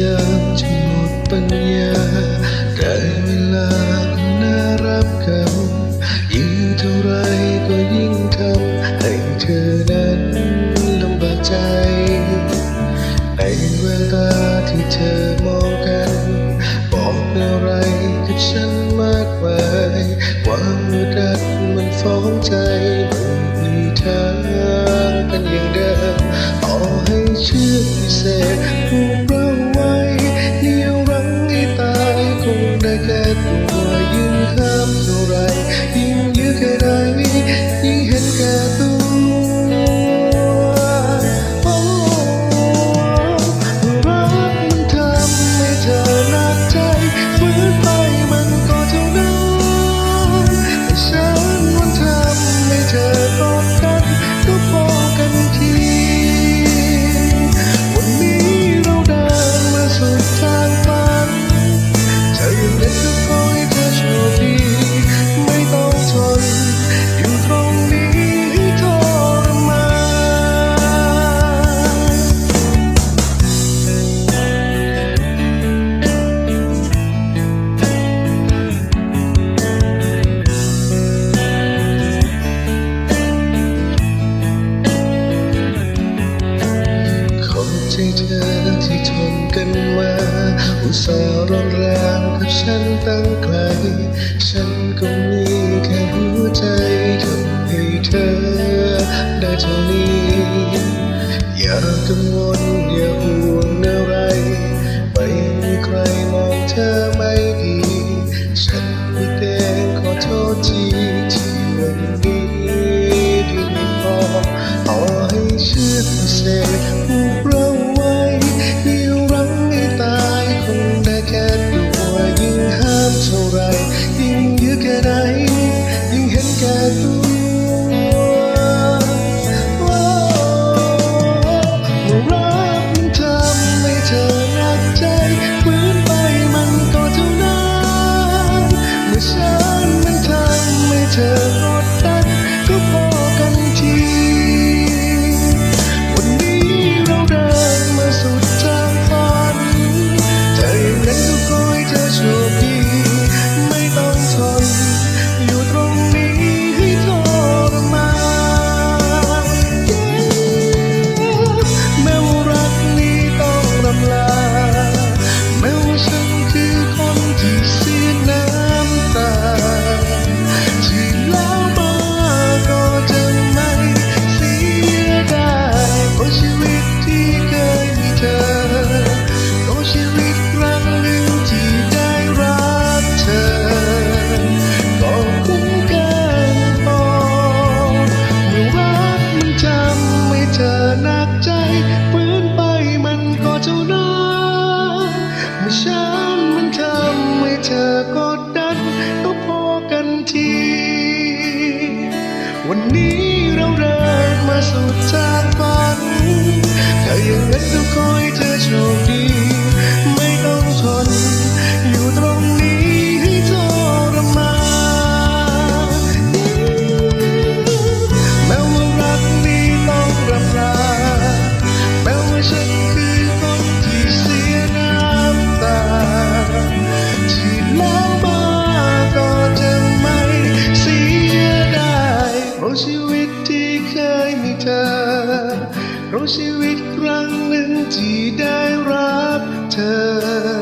ยามจะหมดปัญญา ได้เวลาน่ารับคำยิ่งเท่าไรก็ยิ่งทำให้เธอนั้นลำบากใจ ในเวลาที่เธอมองกัน บอกอะไรกับฉันมากมาความรักมันฟ้องใจไม่มีทางเป็นอย่างเดิมต่อให้เชื่อพิเศษ ช่เธอที่ทนกันมาอุตส่าห์ร้อนแรงกับฉันตั้งไกล ฉันก็มีแค่หัวใจทำให้เธอได้เท่านี้ อย่ากังวลอย่า วันนี้เราเริ่มมาสุดจากฝันถ้าอยังนั้นก็คอยเธอโชคดี ชีวิตที่เคยมีเธอ เราชีวิตครั้งหนึ่งที่ได้รับเธอ